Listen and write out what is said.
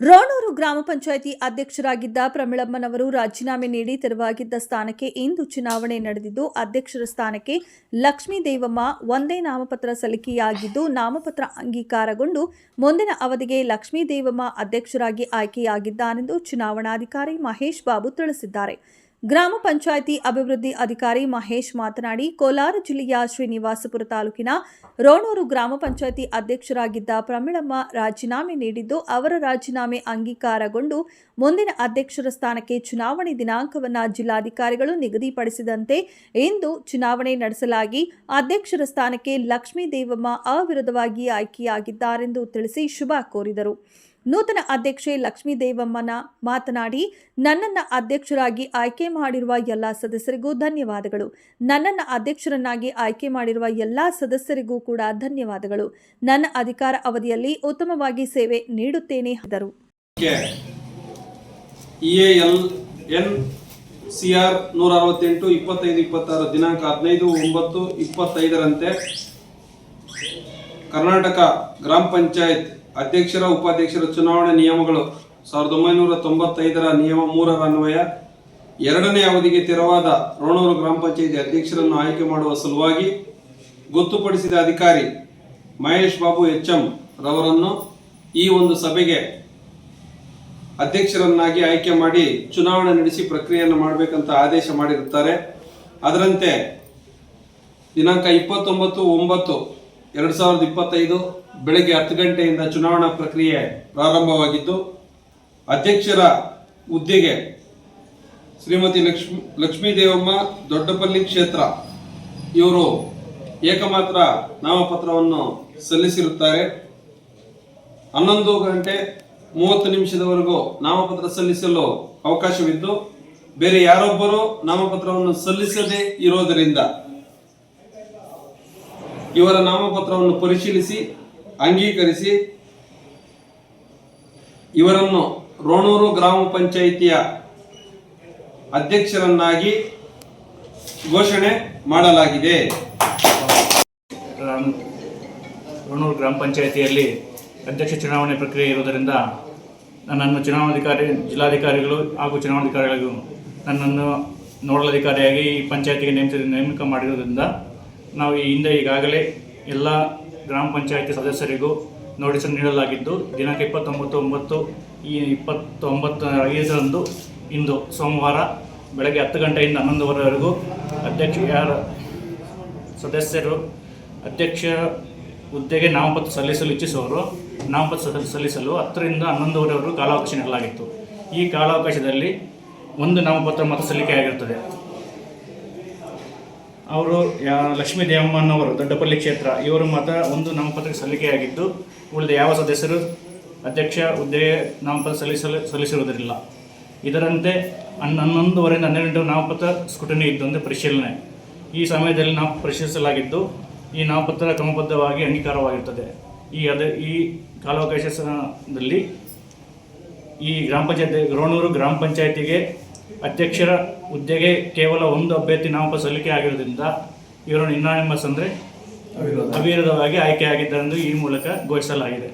ರೋಣೂರು ಗ್ರಾಮ ಪಂಚಾಯಿತಿ ಅಧ್ಯಕ್ಷರಾಗಿದ್ದ ಪ್ರಮಿಳಮ್ಮನವರು ರಾಜೀನಾಮೆ ನೀಡಿ ತೆರವಾಗಿದ್ದ ಸ್ಥಾನಕ್ಕೆ ಇಂದು ಚುನಾವಣೆ ನಡೆದಿದ್ದು, ಅಧ್ಯಕ್ಷರ ಸ್ಥಾನಕ್ಕೆ ಲಕ್ಷ್ಮೀ ದೇವಮ್ಮ ಒಂದೇ ನಾಮಪತ್ರ ಸಲ್ಲಿಕೆಯಾಗಿದ್ದು, ನಾಮಪತ್ರ ಅಂಗೀಕಾರಗೊಂಡು ಮುಂದಿನ ಅವಧಿಗೆ ಲಕ್ಷ್ಮೀ ದೇವಮ್ಮ ಅಧ್ಯಕ್ಷರಾಗಿ ಆಯ್ಕೆಯಾಗಿದ್ದಾರೆಂದು ಚುನಾವಣಾಧಿಕಾರಿ ಮಹೇಶ್ ಬಾಬು ತಿಳಿಸಿದ್ದಾರೆ. ಗ್ರಾಮ ಪಂಚಾಯಿತಿ ಅಭಿವೃದ್ಧಿ ಅಧಿಕಾರಿ ಮಹೇಶ್ ಮಾತನಾಡಿ, ಕೋಲಾರ ಜಿಲ್ಲೆಯ ಶ್ರೀನಿವಾಸಪುರ ತಾಲೂಕಿನ ರೋಣೂರು ಗ್ರಾಮ ಪಂಚಾಯಿತಿ ಅಧ್ಯಕ್ಷರಾಗಿದ್ದ ಪ್ರಮಿಳಮ್ಮ ರಾಜೀನಾಮೆ ನೀಡಿದ್ದು, ಅವರ ರಾಜೀನಾಮೆ ಅಂಗೀಕಾರಗೊಂಡು ಮುಂದಿನ ಅಧ್ಯಕ್ಷರ ಸ್ಥಾನಕ್ಕೆ ಚುನಾವಣೆ ದಿನಾಂಕವನ್ನು ಜಿಲ್ಲಾಧಿಕಾರಿಗಳು ನಿಗದಿಪಡಿಸಿದಂತೆ ಇಂದು ಚುನಾವಣೆ ನಡೆಸಲಾಗಿ ಅಧ್ಯಕ್ಷರ ಸ್ಥಾನಕ್ಕೆ ಲಕ್ಷ್ಮೀ ದೇವಮ್ಮ ಅವಿರೋಧವಾಗಿ ಆಯ್ಕೆಯಾಗಿದ್ದಾರೆಂದು ತಿಳಿಸಿ ಶುಭ ಕೋರಿದರು. ನೂತನ ಅಧ್ಯಕ್ಷೆ ಲಕ್ಷ್ಮೀ ದೇವಮ್ಮನ ಮಾತನಾಡಿ, ನನ್ನನ್ನು ಅಧ್ಯಕ್ಷರಾಗಿ ಆಯ್ಕೆ ಮಾಡಿರುವ ಎಲ್ಲ ಸದಸ್ಯರಿಗೂ ಧನ್ಯವಾದಗಳು. ನನ್ನನ್ನು ಅಧ್ಯಕ್ಷರನ್ನಾಗಿ ಆಯ್ಕೆ ಮಾಡಿರುವ ಎಲ್ಲ ಸದಸ್ಯರಿಗೂ ಕೂಡ ಧನ್ಯವಾದಗಳು. ನನ್ನ ಅಧಿಕಾರ ಅವಧಿಯಲ್ಲಿ ಉತ್ತಮವಾಗಿ ಸೇವೆ ನೀಡುತ್ತೇನೆ ಎಂದರು. E A L N C R ನೂರ ಅರವತ್ತೆಂಟು ಇಪ್ಪತ್ತೈದು ಇಪ್ಪತ್ತಾರು ದಿನಾಂಕ ಹದಿನೈದು ಒಂಬತ್ತು ಇಪ್ಪತ್ತೈದರಂತೆ ಕರ್ನಾಟಕ ಗ್ರಾಮ ಪಂಚಾಯತ್ ಅಧ್ಯಕ್ಷರ, ಉಪಾಧ್ಯಕ್ಷರ ಚುನಾವಣೆ ನಿಯಮಗಳು ಸಾವಿರದ ಒಂಬೈನೂರ ತೊಂಬತ್ತೈದರ ನಿಯಮ ಮೂರರ ಅನ್ವಯ. ಎರಡನೇ ಅವಧಿಗೆ ತೆರವಾದ ರೋಣೂರು ಗ್ರಾಮ ಪಂಚಾಯಿತಿ ಅಧ್ಯಕ್ಷರನ್ನು ಆಯ್ಕೆ ಮಾಡುವ ಸಲುವಾಗಿ ಗೊತ್ತುಪಡಿಸಿದ ಅಧಿಕಾರಿ ಮಹೇಶ್ ಬಾಬು ಎಚ್ ಎಂ ರವರನ್ನು ಈ ಒಂದು ಸಭೆಗೆ ಅಧ್ಯಕ್ಷರನ್ನಾಗಿ ಆಯ್ಕೆ ಮಾಡಿ ಚುನಾವಣೆ ನಡೆಸಿ ಪ್ರಕ್ರಿಯೆಯನ್ನು ಮಾಡಬೇಕಂತ ಆದೇಶ ಮಾಡಿರುತ್ತಾರೆ. ಅದರಂತೆ ದಿನಾಂಕ ಇಪ್ಪತ್ತೊಂಬತ್ತು ಒಂಬತ್ತು ಎರಡು ಸಾವಿರದ ಇಪ್ಪತ್ತೈದು ಬೆಳಗ್ಗೆ ಹತ್ತು ಗಂಟೆಯಿಂದ ಚುನಾವಣಾ ಪ್ರಕ್ರಿಯೆ ಪ್ರಾರಂಭವಾಗಿದ್ದು, ಅಧ್ಯಕ್ಷರ ಹುದ್ದೆಗೆ ಶ್ರೀಮತಿ ಲಕ್ಷ್ಮಿ ಲಕ್ಷ್ಮೀ ದೇವಮ್ಮ ದೊಡ್ಡಪಲ್ಲಿ ಕ್ಷೇತ್ರ, ಇವರು ಏಕಮಾತ್ರ ನಾಮಪತ್ರವನ್ನು ಸಲ್ಲಿಸಿರುತ್ತಾರೆ. ಹನ್ನೊಂದು ಗಂಟೆ ಮೂವತ್ತು ನಿಮಿಷದವರೆಗೂ ನಾಮಪತ್ರ ಸಲ್ಲಿಸಲು ಅವಕಾಶವಿದ್ದು, ಬೇರೆ ಯಾರೊಬ್ಬರು ನಾಮಪತ್ರವನ್ನು ಸಲ್ಲಿಸದೇ ಇರೋದರಿಂದ ಇವರ ನಾಮಪತ್ರವನ್ನು ಪರಿಶೀಲಿಸಿ, ಅಂಗೀಕರಿಸಿ ಇವರನ್ನು ರೋಣೂರು ಗ್ರಾಮ ಪಂಚಾಯಿತಿಯ ಅಧ್ಯಕ್ಷರನ್ನಾಗಿ ಘೋಷಣೆ ಮಾಡಲಾಗಿದೆ. ರೋಣೂರು ಗ್ರಾಮ ಪಂಚಾಯಿತಿಯಲ್ಲಿ ಅಧ್ಯಕ್ಷ ಚುನಾವಣೆ ಪ್ರಕ್ರಿಯೆ ಇರುವುದರಿಂದ ನನ್ನನ್ನು ಚುನಾವಣಾಧಿಕಾರಿ, ಜಿಲ್ಲಾಧಿಕಾರಿಗಳು ಹಾಗೂ ಚುನಾವಣಾಧಿಕಾರಿಗಳು ನನ್ನನ್ನು ನೋಡಲಧಿಕಾರಿಯಾಗಿ ಈ ಪಂಚಾಯತಿಗೆ ನೇಮಿಸಿದ ನೇಮಕ ಮಾಡಿರುವುದರಿಂದ ನಾವು ಈ ಹಿಂದೆ ಈಗಾಗಲೇ ಎಲ್ಲ ಗ್ರಾಮ ಪಂಚಾಯತಿ ಸದಸ್ಯರಿಗೂ ನೋಟಿಸ್ ನೀಡಲಾಗಿದ್ದು ದಿನಾಂಕ ಇಪ್ಪತ್ತೊಂಬತ್ತು ಒಂಬತ್ತು ಈ ಇಪ್ಪತ್ತೊಂಬತ್ತು, ಐದರಂದು ಇಂದು ಸೋಮವಾರ ಬೆಳಗ್ಗೆ ಹತ್ತು ಗಂಟೆಯಿಂದ ಹನ್ನೊಂದುವರೆವರೆಗೂ ಅಧ್ಯಕ್ಷ ಯಾರ, ಸದಸ್ಯರು, ಅಧ್ಯಕ್ಷ ಹುದ್ದೆಗೆ ನಾಮಪತ್ರ ಸಲ್ಲಿಸಲು ಇಚ್ಛಿಸುವವರು, ನಾಮಪತ್ರ ಸಲ್- ಸಲ್ಲಿಸಲು ಹತ್ತರಿಂದ ಹನ್ನೊಂದುವರೆವರೆಗೂ ಕಾಲಾವಕಾಶ ನೀಡಲಾಗಿತ್ತು. ಈ ಕಾಲಾವಕಾಶದಲ್ಲಿ ಒಂದು ನಾಮಪತ್ರ ಮಾತ್ರ ಸಲ್ಲಿಕೆಯಾಗಿರುತ್ತದೆ. ಅವರು ಲಕ್ಷ್ಮೀ ದೇವಮ್ಮನವರು ದೊಡ್ಡಪಲ್ಲಿ ಕ್ಷೇತ್ರ, ಇವರು ಮಾತ್ರ ಒಂದು ನಾಮಪತ್ರಕ್ಕೆ ಸಲ್ಲಿಕೆಯಾಗಿದ್ದು, ಉಳಿದ ಯಾವ ಸದಸ್ಯರು ಅಧ್ಯಕ್ಷ ಹುದ್ದೆಗೆ ನಾಮಪತ್ರ ಸಲ್ಲಿಸಲು, ಸಲ್ಲಿಸಿರುವುದಿಲ್ಲ. ಇದರಂತೆ ಹನ್ನ ಹನ್ನೊಂದುವರೆಯಿಂದ ಹನ್ನೆರಡು ನಾಮಪತ್ರ ಸ್ಕುಟನಿ ಇದ್ದು ಪರಿಶೀಲನೆ. ಈ ಸಮಯದಲ್ಲಿ ನಾವು ಪರಿಶೀಲಿಸಲಾಗಿದ್ದು, ಈ ನಾಮಪತ್ರ ಕ್ರಮಬದ್ಧವಾಗಿ ಅಂಗೀಕಾರವಾಗಿರುತ್ತದೆ ಈ ಅದ, ಈ ಕಾಲಾವಕಾಶದಲ್ಲಿ ಈ ಗ್ರಾಮ ಪಂಚಾಯತಿ, ರೋಣೂರು ಗ್ರಾಮ ಪಂಚಾಯತಿಗೆ ಅಧ್ಯಕ್ಷರ ಹುದ್ದೆಗೆ ಕೇವಲ ಒಂದು ಅಭ್ಯರ್ಥಿ ನಾಮಪತ್ರ ಸಲ್ಲಿಕೆ ಆಗಿರೋದ್ರಿಂದ ಇವರನ್ನು ಇನ್ನಾನಿಮಸ್ ಅಂದರೆ ಅವಿರೋಧವಾಗಿ ಆಯ್ಕೆಯಾಗಿದ್ದಾರೆಂದು ಈ ಮೂಲಕ ಘೋಷಿಸಲಾಗಿದೆ.